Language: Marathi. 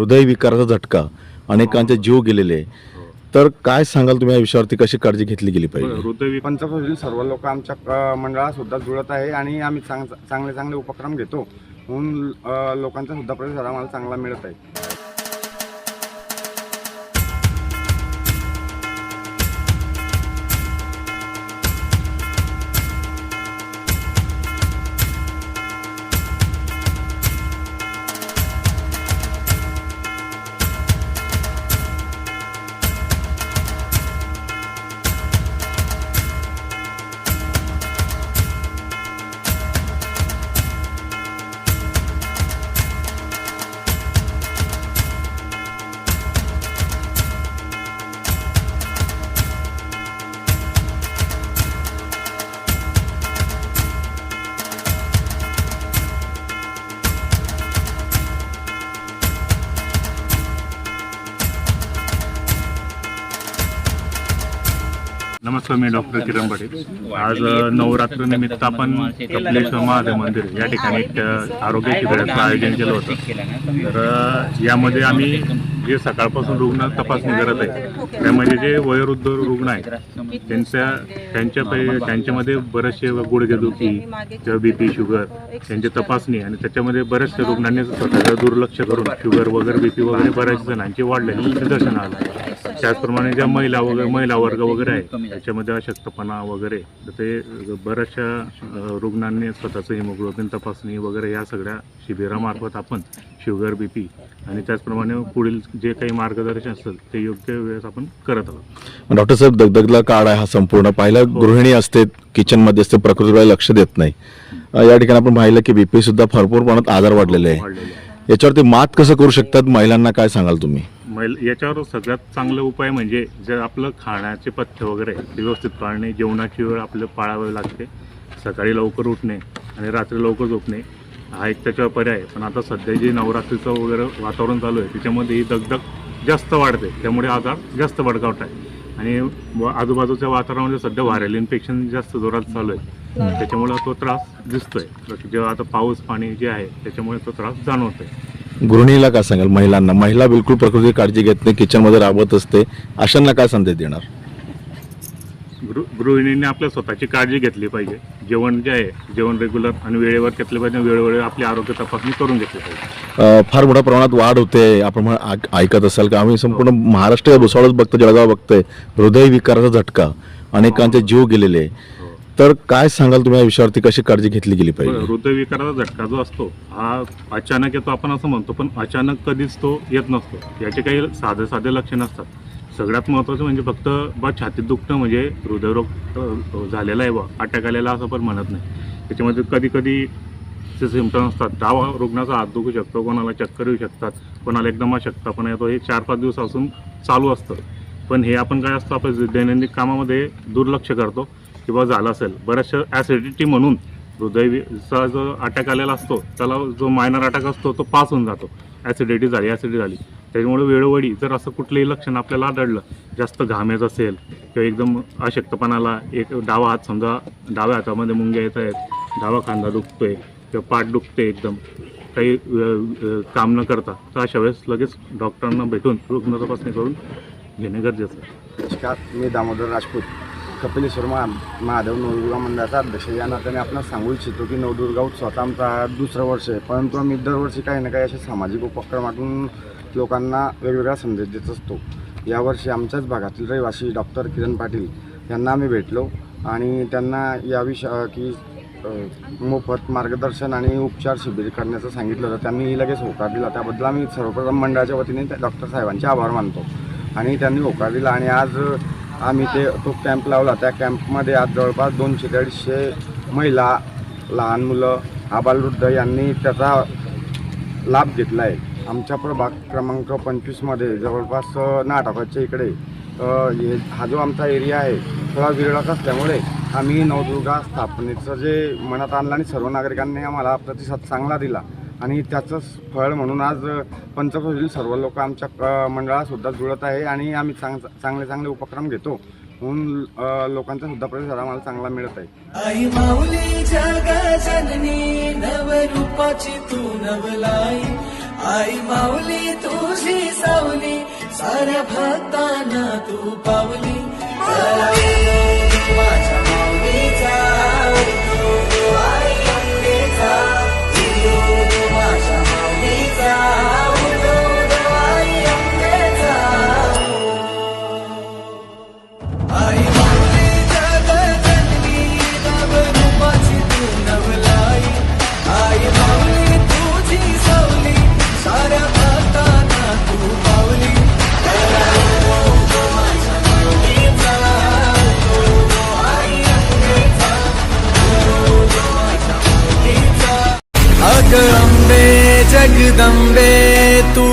हृदयविकाराचा झटका अनेकांचे जीव गेलेले. तर काय सांगाल तुम्ही या विषयावरती? कशी काळजी घेतली गेली पाहिजे? हृदय पंचक्रोशीतील सर्व लोक आमच्या अ, मंडळात सुद्धा जुळत आहे आणि आम्ही चांग चांगले चांगले उपक्रम घेतो. म्हणून अ, लोकांचा सुद्धा प्रतिसाद आम्हाला चांगला मिळत आहे. नमस्कार मी डॉक्टर किरण पाटील आज नवरात्र निमित्त आपण कपिलेश्वर महादेव मंदिर या ठिकाणी एक आरोग्य शिबिराचं आयोजन केलं होतं. तर यामध्ये आम्ही जे सकाळपासून रुग्ण तपासणी करत आहे त्यामध्ये जे वयोवृद्ध रुग्ण आहेत त्यांच्या त्यांच्या त्यांच्यामध्ये बरेचसे गुडघेदुखी किंवा बी पी शुगर त्यांची तपासणी आणि त्याच्यामध्ये बऱ्याचशा रुग्णांनी स्वतःचं दुर्लक्ष करून शुगर वगैरे बी पी वगैरे बऱ्याच जणांची वाढलेली निदर्शन आलं. त्याचप्रमाणे ज्या महिला वगैरे महिला वर्ग वगैरे आहे त्याच्यामध्ये अशक्तपणा वगैरे तर ते बऱ्याचशा रुग्णांनी स्वतःचं हिमोग्लोबिन तपासणी वगैरे या सगळ्या शिबिरामार्फत आपण शुगर बी पी आणि त्याचप्रमाणे पुढील जे काही मार्गदर्शन असेल ते योग्य वेळेस आपण करत आहोत. डॉक्टर साहेब दगदगला काळ आहे हा संपूर्ण. पाहिला गृहिणी असते किचनमध्ये असते प्रकृतीकडे लक्ष देत नाही. या ठिकाणी आपण पाहिलं की बीपी सुद्धा भरपूर प्रमाणात आजार वाढलेले आहे. वाढलेले आहे. याच्यावरती मात कसं करू शकतात? महिलांना काय सांगाल तुम्ही? मैल याच्यावर सगळ्यात चांगला उपाय म्हणजे जर आपलं खाण्याचे पथ्य वगैरे ते व्यवस्थित पाळणे जेवणाची वेळ आपलं पाळावी लागते. सकाळी लवकर उठणे आणि रात्री लवकर झोपणे हा एक त्याच्यावर पर्याय. पण आता सध्या जे नवरात्रीचं वगैरे वातावरण चालू आहे त्याच्यामध्ये ही दगदग जास्त वाढते. त्यामुळे आजार जास्त बडकावत आहे. आणि व- आजूबाजूच्या वातावरणामध्ये सध्या व्हायरल इन्फेक्शन जास्त जोरात चालू आहे. त्याच्यामुळे तो त्रास दिसतोय. जेव्हा आता पाऊस पाणी जे आहे त्याच्यामुळे तो त्रास जाणवतोय. गृहिणीला काय सांगाल? महिलांना. महिला बिलकुल प्रकृती काळजी घेत नाही किचनमध्ये राबत असते. अशांना काय संदेश देणार? गृ गृहिणींनी आपल्या स्वतःची काळजी घेतली पाहिजे. जेवण जे आहे जेवण रेग्युलर आणि वेळेवर घेतले पाहिजे वेळोवेळी आपली आरोग्य तपासणी करून घेतली पाहिजे. फार मोठ्या प्रमाणात वाढ होते. आपण ऐकत असाल का? आम्ही संपूर्ण महाराष्ट्र भुसावळच बघतो जळगाव बघतोय. हृदयविकाराचा झटका. अनेकांचे जीव गेलेले. तर काय सांगाल तुम्ही या विषयावरती? कशी काळजी घेतली गेली पाहिजे? हृदयविकाराचा झटका जो असतो हा अचानक येतो आपण असं म्हणतो पण अचानक कधीच तो येत नसतो. याचे काही साधे साधे लक्षणं असतात. सगळ्यात महत्त्वाचं म्हणजे फक्त बा छातीत दुखणं म्हणजे हृदयरोग झालेला आहे बा अटॅक आलेला असं पण म्हणत नाही. त्याच्यामध्ये कधी कधी चे सिमटम असतात डाव रुग्णाचा हात दुखू शकतो कोणाला चक्कर येऊ शकतात कोणाला एकदम अशक्तपणा येतो हे चार पाच दिवसापासून चालू असतं. पण हे आपण काय असतं आपण दैनंदिन कामामध्ये दुर्लक्ष करतो. किंवा झाला असेल बऱ्याचशा ॲसिडिटी म्हणून हृदयचा जो अटॅक आलेला असतो त्याला जो मायनर अटॅक असतो तो पास होऊन जातो. ॲसिडिटी झाली ॲसिडिटी झाली. त्याच्यामुळे वेळोवेळी जर असं कुठलंही लक्षण आपल्याला आढळलं जास्त घाम येत असेल किंवा एकदम अशक्तपणाला एक डावा हात समजा डाव्या हातामध्ये मुंग्या येत आहेत डावा खांदा आहे किंवा पाठ दुखते एकदम काही काम न करता तर अशा वेळेस लगेच डॉक्टरांना भेटून रुग्ण तपासणी करून घेणे गरजेचं आहे. नमस्कार मी दामोदर राजपूत. कपिलेश्वर महा महादेव नवदुर्गा मंडळाचा अध्यक्ष. या नात्याने आपण सांगू इच्छितो की नवदुर्गा उत्सवाचा आमचा हा दुसरं वर्ष आहे. परंतु आम्ही दरवर्षी काही ना काही असे सामाजिक उपक्रमातून लोकांना वेगवेगळा संदेश देत असतो. यावर्षी आमच्याच भागातील रहिवासी डॉक्टर किरण पाटील यांना आम्ही भेटलो आणि त्यांना या विषय की मोफत मार्गदर्शन आणि उपचार शिबिर करण्याचं सांगितलं होतं. त्यांनी लगेच होकार दिला. त्याबद्दल आम्ही सर्वप्रथम मंडळाच्या वतीने त्या डॉक्टर साहेबांचे आभार मानतो. आणि त्यांनी होकार दिला आणि आज आम्ही ते तो कॅम्प लावला. त्या कॅम्पमध्ये आज जवळपास दोनशे ते अडीचशे महिला लहान मुलं आबालवृद्ध यांनी त्याचा लाभ घेतला आहे आमच्या प्रभाग क्रमांक पंचवीसमध्ये जवळपास नाटकाच्या इकडे हे हा जो आमचा एरिया आहे थोडा विरळक असल्यामुळे आम्ही नवदुर्गा स्थापनेचं जे मनात आणलं आणि सर्व नागरिकांनी आम्हाला प्रतिसाद चांगला दिला. आणि त्याचंच फळ म्हणून आज पंचक्रोशीतील सर्व लोक आमच्या अ, मंडळात सुद्धा जुळत आहे आणि आम्ही चांग चांगले चांगले उपक्रम घेतो. अ, लोकांचा सुद्धा प्रतिसाद आम्हाला चांगला मिळत आहे. आई माऊली जग जननी नवरूपाची तू नवलाई. आई माऊली तुझी सावली साऱ्या भक्तांना तू पावली.